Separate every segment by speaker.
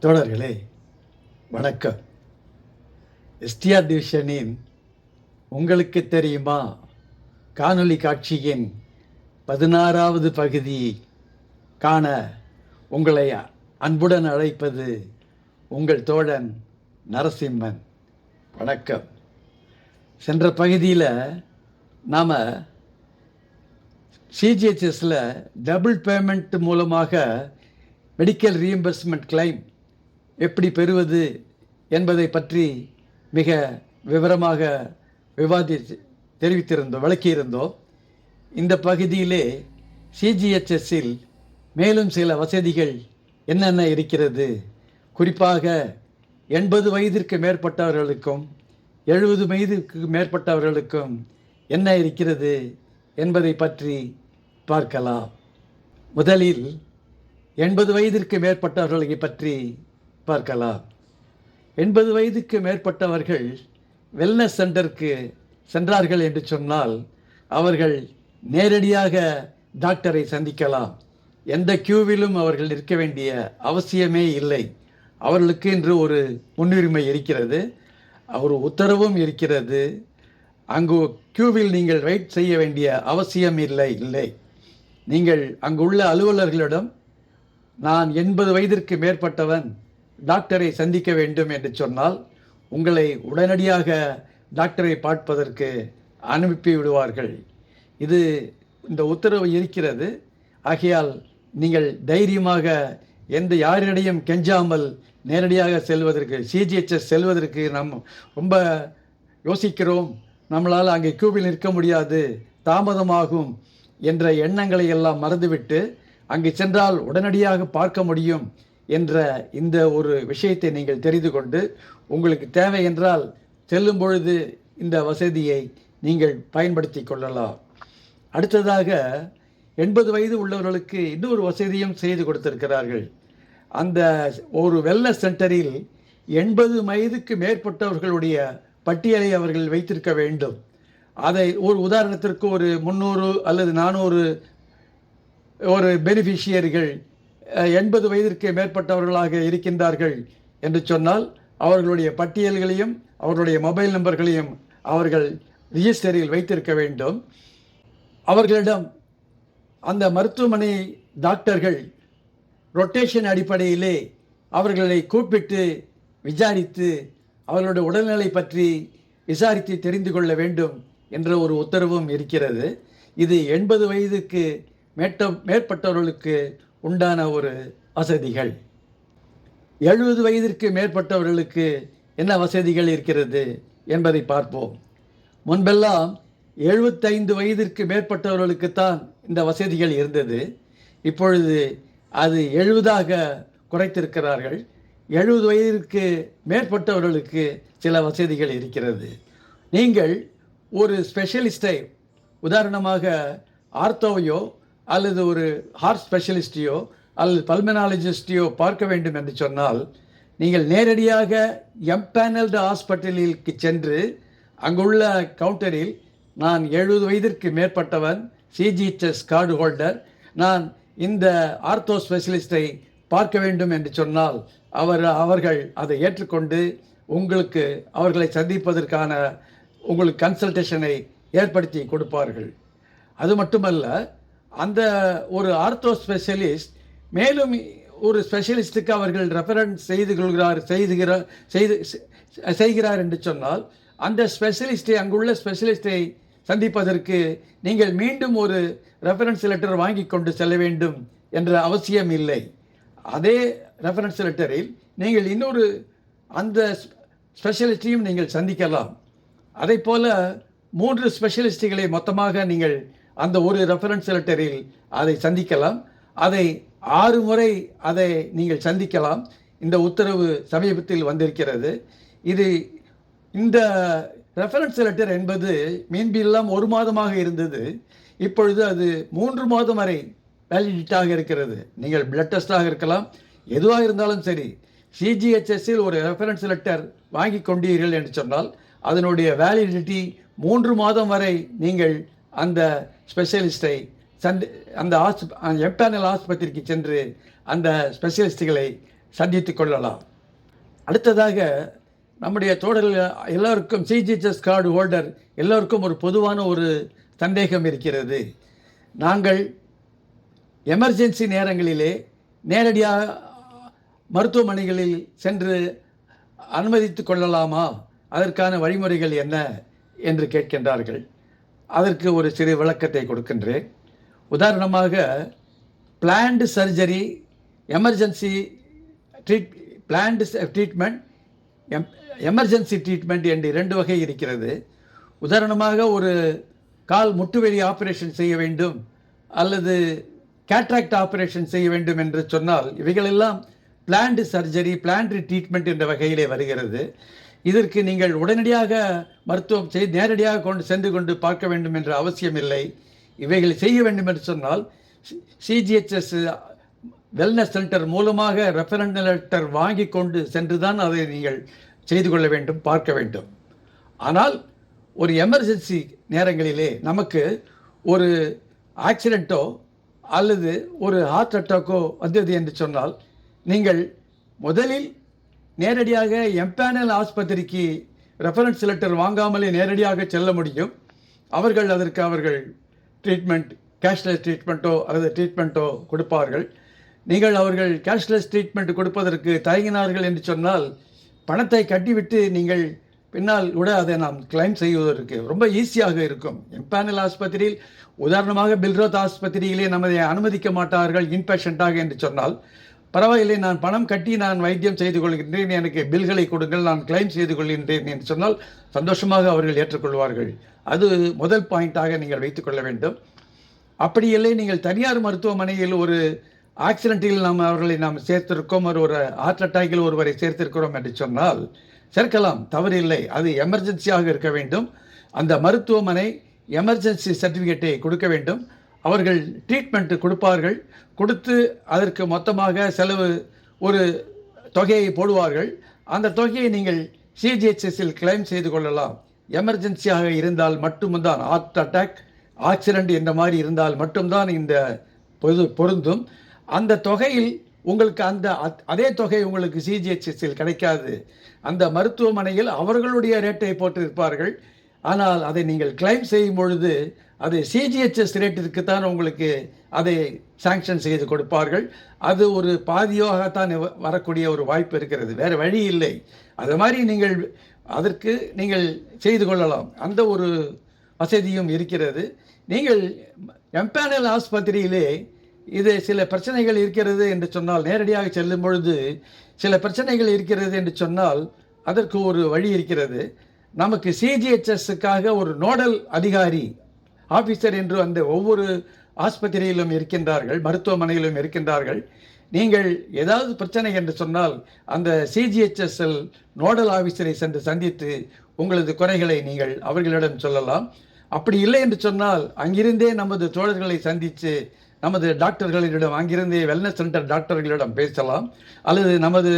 Speaker 1: தோழர்களே வணக்கம். எஸ்டிஆர் டிவிஷனின் உங்களுக்கு தெரியுமா? காணொளி காட்சியின் பதினாறாவது பகுதி காண உங்களை அன்புடன் அழைப்பது உங்கள் தோழன் நரசிம்மன். வணக்கம். சென்ற பகுதியில் நாம் சிஜிஹெச்எஸில் டபுள் பேமெண்ட் மூலமாக மெடிக்கல் ரீஎம்பர்ஸ்மெண்ட் கிளைம் எப்படி பெறுவது என்பதை பற்றி மிக விவரமாக விவாதி தெரிவித்திருந்தோம் விளக்கியிருந்தோம். இந்த பகுதியிலே சிஜிஹெச்எஸ்ஸில் மேலும் சில வசதிகள் என்னென்ன இருக்கிறது? குறிப்பாக எண்பது வயதிற்கு மேற்பட்டவர்களுக்கும் எழுபது வயதிற்கு மேற்பட்டவர்களுக்கும் என்ன இருக்கிறது என்பதை பற்றி பார்க்கலாம். முதலில் எண்பது வயதிற்கு மேற்பட்டவர்களை பற்றி பார்க்கலாம். எண்பது வயதுக்கு மேற்பட்டவர்கள் வெல்னஸ் சென்டருக்கு சென்றார்கள் என்று சொன்னால் அவர்கள் நேரடியாக டாக்டரை சந்திக்கலாம். எந்த கியூவிலும் அவர்கள் இருக்க வேண்டிய அவசியமே இல்லை. அவர்களுக்கு என்று ஒரு முன்னுரிமை இருக்கிறது. ஒரு உத்தரவும் இருக்கிறது. அங்கு கியூவில் நீங்கள் வெயிட் செய்ய வேண்டிய அவசியம் இல்லை இல்லை. நீங்கள் அங்குள்ள அலுவலர்களிடம் நான் எண்பது வயதிற்கு மேற்பட்டவன். டாக்டரை சந்திக்க வேண்டும் என்று சொன்னால் உங்களை உடனடியாக டாக்டரை பார்ப்பதற்கு அனுப்பி விடுவார்கள். இது இந்த உத்தரவு இருக்கிறது. ஆகையால் நீங்கள் தைரியமாக எந்த யாரிடையும் கெஞ்சாமல் நேரடியாக செல்வதற்கு சிஜிஹெச்எஸ் செல்வதற்கு நம் ரொம்ப யோசிக்கிறோம். நம்மளால் அங்கே கியூவில் நிற்க முடியாது. தாமதமாகும் என்ற எண்ணங்களை எல்லாம் மறந்துவிட்டு அங்கு சென்றால் உடனடியாக பார்க்க முடியும். என்ற இந்த ஒரு விஷயத்தை நீங்கள் தெரிந்து கொண்டு உங்களுக்கு தேவை என்றால் செல்லும் பொழுது இந்த வசதியை நீங்கள் பயன்படுத்தி கொள்ளலாம். அடுத்ததாக எண்பது வயது உள்ளவர்களுக்கு இன்னொரு வசதியும் செய்து கொடுத்திருக்கிறார்கள். அந்த ஒரு வெல்னஸ் சென்டரில் எண்பது வயதுக்கு மேற்பட்டவர்களுடைய பட்டியலை அவர்கள் வைத்திருக்க வேண்டும். அதை ஒரு உதாரணத்திற்கு ஒரு முந்நூறு அல்லது நானூறு ஒரு பெனிஃபிஷியரிகள் எண்பது வயதிற்கு மேற்பட்டவர்களாக இருக்கின்றார்கள் என்று சொன்னால் அவர்களுடைய பட்டியல்களையும் அவர்களுடைய மொபைல் நம்பர்களையும் அவர்கள் ரிஜிஸ்டரில் வைத்திருக்க வேண்டும். அவர்களிடம் அந்த மருத்துவமனை டாக்டர்கள் ரொட்டேஷன் அடிப்படையிலே அவர்களை கூப்பிட்டு விசாரித்து அவர்களுடைய உடல்நிலை பற்றி விசாரித்து தெரிந்து கொள்ள வேண்டும் என்ற ஒரு உத்தரவும் இருக்கிறது. இது எண்பது வயதுக்கு மேட்ட மேற்பட்டவர்களுக்கு உண்டான ஒரு வசதிகள். எழுபது வயதிற்கு மேற்பட்டவர்களுக்கு என்ன வசதிகள் இருக்கிறது என்பதை பார்ப்போம். முன்பெல்லாம் எழுபத்தைந்து வயதிற்கு மேற்பட்டவர்களுக்குத்தான் இந்த வசதிகள் இருந்தது. இப்பொழுது அது எழுபதாக குறைத்திருக்கிறார்கள். எழுபது வயதிற்கு மேற்பட்டவர்களுக்கு சில வசதிகள் இருக்கிறது. நீங்கள் ஒரு ஸ்பெஷலிஸ்டை உதாரணமாக ஆர்த்தோவையோ அல்லது ஒரு ஹார்ட் ஸ்பெஷலிஸ்டையோ அல்லது பல்மனாலஜிஸ்டையோ பார்க்க வேண்டும் என்று சொன்னால் நீங்கள் நேரடியாக எம்பேனல்டு ஹாஸ்பிட்டலிற்கு சென்று அங்குள்ள கவுண்டரில் நான் எழுபது வயதிற்கு மேற்பட்டவன் சிஜிஹெச்எஸ் கார்டு ஹோல்டர் நான் இந்த ஆர்த்தோ ஸ்பெஷலிஸ்டை பார்க்க வேண்டும் என்று சொன்னால் அவர் அவர்கள் அதை ஏற்றுக்கொண்டு உங்களுக்கு அவர்களை சந்திப்பதற்கான உங்களுக்கு கன்சல்டேஷனை ஏற்படுத்தி கொடுப்பார்கள். அது மட்டுமல்ல அந்த ஒரு ஆர்த்தோ ஸ்பெஷலிஸ்ட் மேலும் ஒரு ஸ்பெஷலிஸ்ட்டுக்கு அவர்கள் ரெஃபரன்ஸ் செய்து கொள்கிறார் செய்துகிறார் செய்து செய்கிறார் என்று சொன்னால் அந்த ஸ்பெஷலிஸ்ட்டை அங்குள்ள ஸ்பெஷலிஸ்ட்டை சந்திப்பதற்கு நீங்கள் மீண்டும் ஒரு ரெஃபரன்ஸ் லெட்டர் வாங்கி கொண்டு செல்ல வேண்டும் என்ற அவசியம் இல்லை. அதே ரெஃபரன்ஸ் லெட்டரில் நீங்கள் இன்னொரு அந்த ஸ்பெஷலிஸ்டையும் நீங்கள் சந்திக்கலாம். அதே போல மூன்று ஸ்பெஷலிஸ்டுகளை மொத்தமாக நீங்கள் அந்த ஒரு ரெஃபரன்ஸ் லெட்டரில் அதை சந்திக்கலாம். அதை ஆறு முறை அதை நீங்கள் சந்திக்கலாம். இந்த உத்தரவு சமீபத்தில் வந்திருக்கிறது. இது இந்த ரெஃபரன்ஸ் லெட்டர் என்பது மீன்பில்லாம் ஒரு மாதமாக இருந்தது. இப்பொழுது அது மூன்று மாதம் வரை வேலிடிட்டாக இருக்கிறது. நீங்கள் பிளட் டெஸ்டாக இருக்கலாம். எதுவாக இருந்தாலும் சரி சிஜிஹெச்எஸ்ஸில் ஒரு ரெஃபரன்ஸ் லெட்டர் வாங்கி கொண்டீர்கள் என்று சொன்னால் அதனுடைய வேலிடிட்டி மூன்று மாதம் வரை நீங்கள் அந்த ஸ்பெஷலிஸ்ட்டை சந்தி அந்த ஆஸ்ப எம்பேனல் ஆஸ்பத்திரிக்கு சென்று அந்த ஸ்பெஷலிஸ்ட்டுகளை சந்தித்து கொள்ளலாம். அடுத்ததாக நம்முடைய தோழர்கள் எல்லோருக்கும் சிஜிஹெச்எஸ் கார்டு ஹோல்டர் எல்லோருக்கும் ஒரு பொதுவான ஒரு சந்தேகம் இருக்கிறது. நாங்கள் எமர்ஜென்சி நேரங்களிலே நேரடியாக மருத்துவமனைகளில் சென்று அனுமதித்து கொள்ளலாமா? அதற்கான வழிமுறைகள் என்ன? என்று கேட்கின்றார்கள். அதற்கு ஒரு சிறு விளக்கத்தை கொடுக்கின்றேன். உதாரணமாக planned surgery emergency treat planned treatment M emergency treatment என்று இரண்டு வகை இருக்கிறது. உதாரணமாக ஒரு கால் முட்டுவெளி ஆப்ரேஷன் செய்ய வேண்டும் அல்லது கேட்ராக்ட் ஆப்ரேஷன் செய்ய வேண்டும் என்று சொன்னால் இவைகளெல்லாம் பிளான்டு சர்ஜரி பிளான்டு ட்ரீட்மெண்ட் என்ற வகையிலே வருகிறது. இதற்கு நீங்கள் உடனடியாக மருத்துவம் செய் நேரடியாக கொண்டு சென்று கொண்டு பார்க்க வேண்டும் என்ற அவசியம் இல்லை இவைகளை செய்ய வேண்டும் என்று சொன்னால் சிஜிஹெச்எஸ் வெல்னஸ் சென்டர் மூலமாக ரெஃபரண்ட் லெட்டர் வாங்கி கொண்டு சென்று தான் அதை நீங்கள் செய்து கொள்ள வேண்டும் பார்க்க வேண்டும். ஆனால் ஒரு எமர்ஜென்சி நேரங்களிலே நமக்கு ஒரு ஆக்சிடெண்ட்டோ அல்லது ஒரு ஹார்ட் அட்டாக்கோ வந்தது என்று சொன்னால் நீங்கள் முதலில் நேரடியாக எம்பேனல் ஆஸ்பத்திரிக்கு ரெஃபரன்ஸ் லெட்டர் வாங்காமலே நேரடியாக செல்ல முடியும். அவர்கள் அதற்கு அவர்கள் ட்ரீட்மெண்ட் கேஷ்லெஸ் ட்ரீட்மெண்ட்டோ அல்லது ட்ரீட்மெண்ட்டோ கொடுப்பார்கள். நீங்கள் அவர்கள் கேஷ்லெஸ் ட்ரீட்மெண்ட் கொடுப்பதற்கு தயங்கினார்கள் என்று சொன்னால் பணத்தை கட்டிவிட்டு நீங்கள் பின்னால் கூட அதை நாம் கிளைம் செய்வதற்கு ரொம்ப ஈஸியாக இருக்கும். எம்பேனல் ஆஸ்பத்திரியில் உதாரணமாக பில்ரோத் ஆஸ்பத்திரியிலே நம்மை அனுமதிக்க மாட்டார்கள் இன்பேஷண்ட்டாக என்று சொன்னால் பரவாயில்லை நான் பணம் கட்டி நான் வைத்தியம் செய்து கொள்கின்றேன் எனக்கு பில்களை கொடுங்கள் நான் கிளைம் செய்து கொள்கின்றேன் என்று சொன்னால் சந்தோஷமாக அவர்கள் ஏற்றுக்கொள்வார்கள். அது முதல் பாயிண்டாக நீங்கள் வைத்துக்கொள்ள வேண்டும். அப்படி இல்லை நீங்கள் தனியார் மருத்துவமனையில் ஒரு ஆக்சிடென்ட்டில் நாம் அவர்களை நாம் சேர்த்திருக்கோம் ஒரு ஒரு ஹார்ட் அட்டாக்கில் ஒருவரை சேர்த்திருக்கிறோம் என்று சொன்னால் சேர்க்கலாம் தவறில்லை அது எமர்ஜென்சியாக இருக்க வேண்டும். அந்த மருத்துவமனை எமர்ஜென்சி சர்டிஃபிகேட்டை கொடுக்க வேண்டும். அவர்கள் ட்ரீட்மெண்ட் கொடுப்பார்கள். கொடுத்து அதற்கு மொத்தமாக செலவு ஒரு தொகையை போடுவார்கள். அந்த தொகையை நீங்கள் சிஜிஹெச்எஸில் கிளைம் செய்து கொள்ளலாம். எமர்ஜென்சியாக இருந்தால் மட்டும்தான் ஹார்ட் அட்டாக் ஆக்சிடெண்ட் என்ற மாதிரி இருந்தால் மட்டும்தான் இந்த பொது பொருந்தும். அந்த தொகையில் உங்களுக்கு அந்த அத்- அதே தொகை உங்களுக்கு சிஜிஹெச்எஸில் கிடைக்காது. அந்த மருத்துவமனையில் அவர்களுடைய ரேட்டை போட்டிருப்பார்கள். ஆனால் அதை நீங்கள் கிளைம் செய்யும் பொழுது அது சிஜிஹெச்எஸ் ரேட்டிற்கு தான் உங்களுக்கு அதை சாங்ஷன் செய்து கொடுப்பார்கள். அது ஒரு பாதியோகத்தான் வ- வரக்கூடிய ஒரு வாய்ப்பு இருக்கிறது. வேறு வழி இல்லை. அது மாதிரி நீங்கள் அதற்கு நீங்கள் செய்து கொள்ளலாம். அந்த ஒரு வசதியும் இருக்கிறது. நீங்கள் எம்பேனல் ஆஸ்பத்திரியிலே இது சில பிரச்சனைகள் இருக்கிறது என்று சொன்னால் நேரடியாக செல்லும் பொழுது சில பிரச்சனைகள் இருக்கிறது என்று சொன்னால் அதற்கு ஒரு வழி இருக்கிறது. நமக்கு சிஜிஹெச்எஸ்ஸுக்காக ஒரு நோடல் அதிகாரி ஆஃபீஸர் என்று அந்த ஒவ்வொரு ஆஸ்பத்திரியிலும் இருக்கின்றார்கள் மருத்துவமனையிலும் இருக்கின்றார்கள். நீங்கள் ஏதாவது பிரச்சனை என்று சொன்னால் அந்த சிஜிஹெச்எஸ்எல் நோடல் ஆஃபீஸரை சென்று சந்தித்து உங்களது குறைகளை நீங்கள் அவர்களிடம் சொல்லலாம். அப்படி இல்லை என்று சொன்னால் அங்கிருந்தே நமது தோழர்களை சந்தித்து நமது டாக்டர்களிடம் அங்கிருந்தே வெல்னஸ் சென்டர் டாக்டர்களிடம் பேசலாம். அல்லது நமது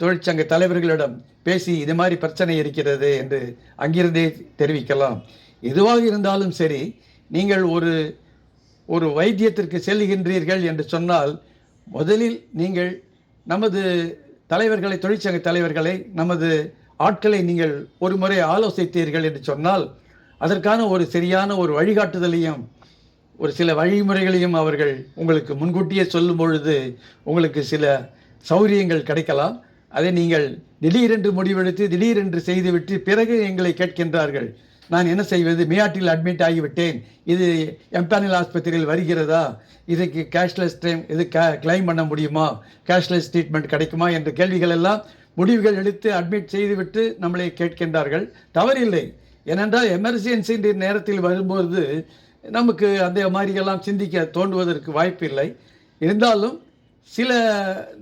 Speaker 1: தொழிற்சங்க தலைவர்களிடம் பேசி இது மாதிரி பிரச்சனை இருக்கிறது என்று அங்கிருந்தே தெரிவிக்கலாம். எதுவாக இருந்தாலும் சரி நீங்கள் ஒரு ஒரு வைத்தியத்திற்கு செல்லுகின்றீர்கள் என்று சொன்னால் முதலில் நீங்கள் நமது தலைவர்களை தொழிற்சங்க தலைவர்களை நமது ஆட்களை நீங்கள் ஒரு முறை ஆலோசித்தீர்கள் என்று சொன்னால் அதற்கான ஒரு சரியான ஒரு வழிகாட்டுதலையும் ஒரு சில வழிமுறைகளையும் அவர்கள் உங்களுக்கு முன்கூட்டியே சொல்லும் பொழுது உங்களுக்கு சில சௌரியங்கள் கிடைக்கலாம். அதை நீங்கள் திடீரென்று முடிவெடுத்து திடீரென்று செய்துவிட்டு பிறகு எங்களை கேட்கின்றார்கள். நான் என்ன செய்வது? மியாட்டில் அட்மிட் ஆகிவிட்டேன். இது எம்பேனல் ஆஸ்பத்திரியில் வருகிறதா? இதுக்கு கேஷ்லெஸ் டைம் இது கிளைம் பண்ண முடியுமா? கேஷ்லெஸ் ட்ரீட்மெண்ட் கிடைக்குமா? என்ற கேள்விகள் எல்லாம் முடிவுகள் எடுத்து அட்மிட் செய்துவிட்டு நம்மளை கேட்கின்றார்கள். தவறில்லை. ஏனென்றால் எமர்ஜென்சின்ற நேரத்தில் வரும்போது நமக்கு அந்த மாதிரியெல்லாம் சிந்திக்க தோன்றுவதற்கு வாய்ப்பில்லை. இருந்தாலும் சில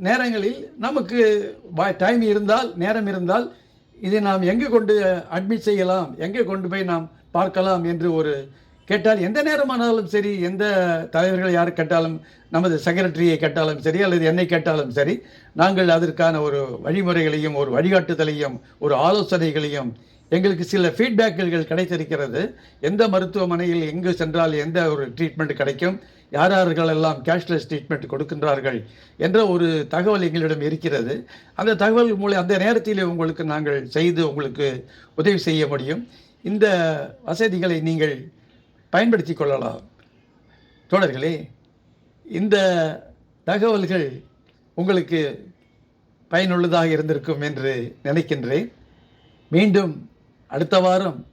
Speaker 1: நேரங்களில் நமக்கு டைம் இருந்தால் நேரம் இருந்தால் இதை நாம் எங்கே கொண்டு அட்மிட் செய்யலாம்? எங்கே கொண்டு போய் நாம் பார்க்கலாம் என்று ஒரு கேட்டால் எந்த நேரமானாலும் சரி எந்த தலைவர்கள் யார் கேட்டாலும் நமது செக்ரட்டரியை கேட்டாலும் சரி அல்லது என்னை கேட்டாலும் சரி நாங்கள் அதற்கான ஒரு வழிமுறைகளையும் ஒரு வழிகாட்டுதலையும் ஒரு ஆலோசனைகளையும் எங்களுக்கு சில ஃபீட்பேக்குகள் கிடைத்திருக்கிறது. எந்த மருத்துவமனையில் எங்கு சென்றால் எந்த ஒரு ட்ரீட்மெண்ட் கிடைக்கும்? யார் யார்களெல்லாம் கேஷ்லெஸ் ட்ரீட்மெண்ட் கொடுக்கின்றார்கள் என்ற ஒரு தகவல் எங்களிடம் இருக்கிறது. அந்த தகவல் மூலம் அந்த நேரத்தில் உங்களுக்கு நாங்கள் செய்து உங்களுக்கு உதவி செய்ய முடியும். இந்த வசதிகளை நீங்கள் பயன்படுத்தி கொள்ளலாம். தோழர்களே இந்த தகவல்கள் உங்களுக்கு பயனுள்ளதாக இருந்திருக்கும் என்று நினைக்கின்றேன். மீண்டும் அடுத்த வாரம்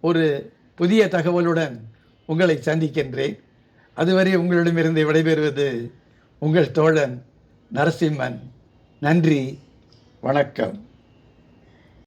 Speaker 1: ஒரு புதிய தகவலுடன் உங்களை சந்திக்கின்றேன். அதுவரை உங்களிடமிருந்து விடைபெறுவது உங்கள் தோழன் நரசிம்மன். நன்றி வணக்கம்.